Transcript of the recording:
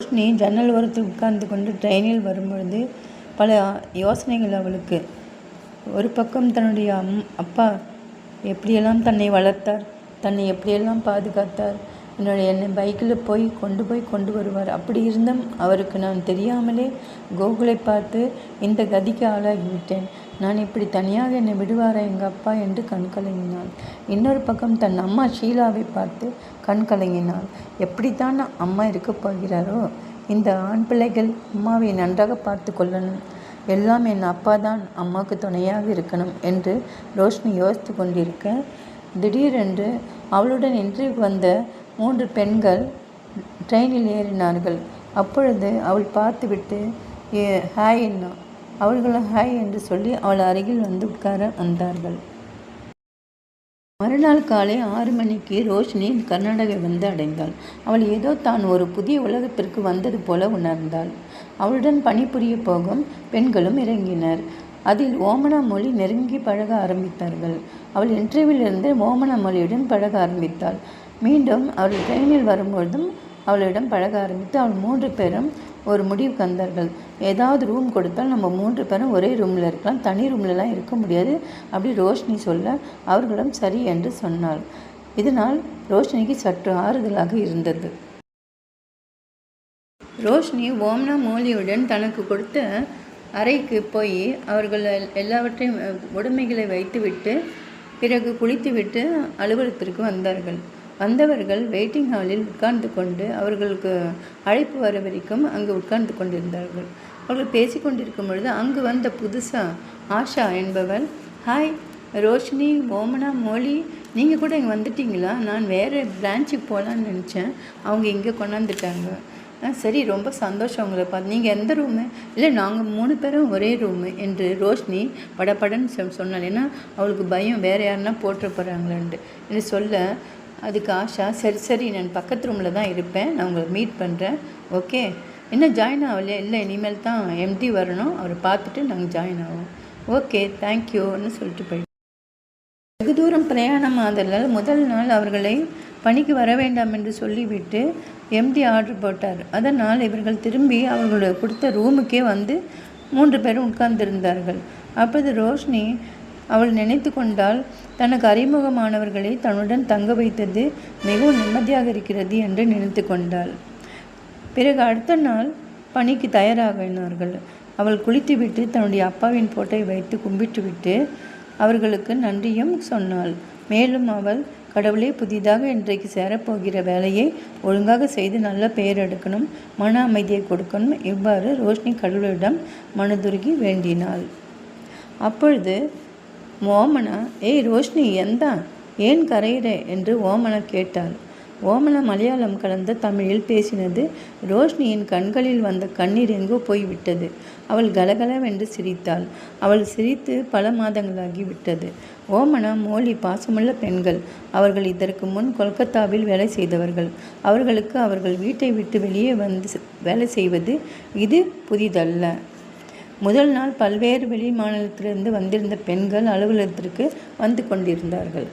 ரோஷினி ஜன்னல் ஓரத்தில் உட்கார்ந்து கொண்டு ட்ரெயினில் வரும்பொழுது பல யோசனைகள் அவளுக்கு. ஒரு பக்கம் தன்னுடைய அம் அப்பா எப்படியெல்லாம் தன்னை வளர்த்தார் தன்னை எப்படியெல்லாம் பாதுகாத்தார் என்னுடைய என்னை பைக்கில் போய் கொண்டு போய் கொண்டு வருவார். அப்படி இருந்தும் அவருக்கு நான் தெரியாமலே கோகுலை பார்த்து இந்த கதிக்கு ஆளாகிவிட்டேன். நான் இப்படி தனியாக என்னை விடுவாரா எங்கள் அப்பா என்று கண் கலங்கினாள். இன்னொரு பக்கம் தன் அம்மா ஷீலாவை பார்த்து கண் கலங்கினாள். எப்படித்தான் அம்மா இருக்கப் போகிறாரோ? இந்த ஆண் பிள்ளைகள் அம்மாவை நன்றாக பார்த்து கொள்ளணும். எல்லாம் என் அப்பா தான் அம்மாவுக்கு துணையாக இருக்கணும் என்று ரோஷினி யோசித்து கொண்டிருக்க திடீரென்று அவளுடன் இன்றைக்கு வந்த மூன்று பெண்கள் ட்ரெயினில் ஏறினார்கள். அப்பொழுது அவள் பார்த்துவிட்டு ஏ ஹாய் என்ன அவர்களும் ஹாய் என்று சொல்லி அவள் அருகில் வந்து உட்கார வந்தார்கள். மறுநாள் காலை ஆறு மணிக்கு ரோஷினி கர்நாடகா வந்து அடைந்தாள். அவள் ஏதோ தான் ஒரு புதிய உலகத்திற்கு வந்தது போல உணர்ந்தாள். அவளுடன் பணிபுரிய போகும் பெண்களும் இறங்கினர். அதில் ஓமனா மொழி நெருங்கி பழக ஆரம்பித்தார்கள். அவள் இன்டர்வியூவிலிருந்து ஓமனா மொழியுடன் பழக ஆரம்பித்தாள். மீண்டும் அவள் ட்ரெயினில் வரும்பொழுதும் அவளிடம் பழக ஆரம்பித்து அவள் மூன்று பேரும் ஒரு முடிவுக்கு வந்தார்கள் ஏதாவது ரூம் கொடுத்தால் நம்ம மூன்று பேரும் ஒரே ரூமில் இருக்கலாம். தனி ரூம்லலாம் இருக்க முடியாது. அப்படி ரோஷினி சொல்ல அவர்களும் சரி என்று சொன்னாள். இதனால் ரோஷினிக்கு சற்று ஆறுதலாக இருந்தது. ரோஷினி ஓம்னா மோலியுடன் தனக்கு கொடுத்த அறைக்கு போய் அவர்கள் எல்லாவற்றையும் உடைமைகளை வைத்துவிட்டு பிறகு குளித்துவிட்டு அலுவலகத்திற்கு வந்தார்கள். வந்தவர்கள் வெயிட்டிங் ஹாலில் உட்கார்ந்து கொண்டு அவர்களுக்கு அழைப்பு வர வரைக்கும் அங்கு உட்கார்ந்து கொண்டிருந்தார்கள். அவர்கள் பேசி கொண்டிருக்கும் பொழுது அங்கு வந்த புதுசாக ஆஷா என்பவள் ஹாய் ரோஷினி ஓமனா மோலி நீங்கள் கூட இங்கே வந்துட்டீங்களா? நான் வேறு பிரான்ச்சுக்கு போகலான்னு நினச்சேன். அவங்க இங்கே கொண்டாந்துட்டாங்க. ஆ சரி ரொம்ப சந்தோஷம் உங்களை பார்த்து நீங்கள் எந்த ரூமு இல்லை நாங்கள் மூணு பேரும் ஒரே ரூமு என்று ரோஷினி படப்படன்னு சொ சொன்னாள். ஏன்னா அவளுக்கு பயம் வேறு யாருன்னா போட்டு போகிறாங்களேன்ட்டு என்று சொல்ல அதுக்கு ஆஷா சரி சரி நான் பக்கத்து ரூமில் தான் இருப்பேன். நான் உங்களை மீட் பண்ணுறேன் ஓகே இன்னும் ஜாயின் ஆகலையா? இல்லை இனிமேல் தான் எம்டி வரணும். அவரை பார்த்துட்டு நாங்கள் ஜாயின் ஆவோம். ஓகே தேங்க்யூன்னு சொல்லிட்டு போயிட்டோம். வெகு தூரம் பிரயாணம் ஆதலால் முதல் நாள் அவர்களை பணிக்கு வர வேண்டாம் என்று சொல்லிவிட்டு எம்டி ஆர்டர் போட்டார். அதனால் இவர்கள் திரும்பி அவர்களுடைய கொடுத்த ரூமுக்கே வந்து மூன்று பேரும் உட்கார்ந்திருந்தார்கள். அப்போது ரோஷினி அவள் நினைத்து கொண்டால் தனக்கு அறிமுகமானவர்களை தன்னுடன் தங்க வைத்தது மிகவும் நிம்மதியாக இருக்கிறது என்று நினைத்து கொண்டாள். பிறகு அடுத்த நாள் பணிக்கு தயாராகினார்கள். அவள் குளித்துவிட்டு தன்னுடைய அப்பாவின் போட்டை வைத்து கும்பிட்டுவிட்டு அவர்களுக்கு நன்றியும் சொன்னாள். மேலும் அவள் கடவுளே புதிதாக இன்றைக்கு சேரப்போகிற வேலையை ஒழுங்காக செய்து நல்ல பெயர் எடுக்கணும் மன அமைதியை கொடுக்கணும் இவ்வாறு ரோஷினி கடவுளிடம் மனதுருகி வேண்டினாள். அப்பொழுது ஓமனா ஏய் ரோஷினி எந்தா? ஏன் கரையிற? என்று ஓமனா கேட்டாள். ஓமனா மலையாளம் கலந்த தமிழில் பேசினது ரோஷினியின் கண்களில் வந்த கண்ணீர் எங்கோ போய்விட்டது. அவள் கலகலவென்று சிரித்தாள். அவள் சிரித்து பல மாதங்களாகி விட்டது. ஓமனா மோலி பாசமுள்ள பெண்கள். அவர்கள் இதற்கு முன் கொல்கத்தாவில் வேலை செய்தவர்கள். அவர்களுக்கு அவர்கள் வீட்டை விட்டு வெளியே வந்து வேலை செய்வது இது புதிதல்ல. முதல் நாள் பல்வேறு வெளி மாநிலத்திலிருந்து வந்திருந்த பெண்கள் அலுவலகத்திற்கு வந்து கொண்டிருந்தார்கள்.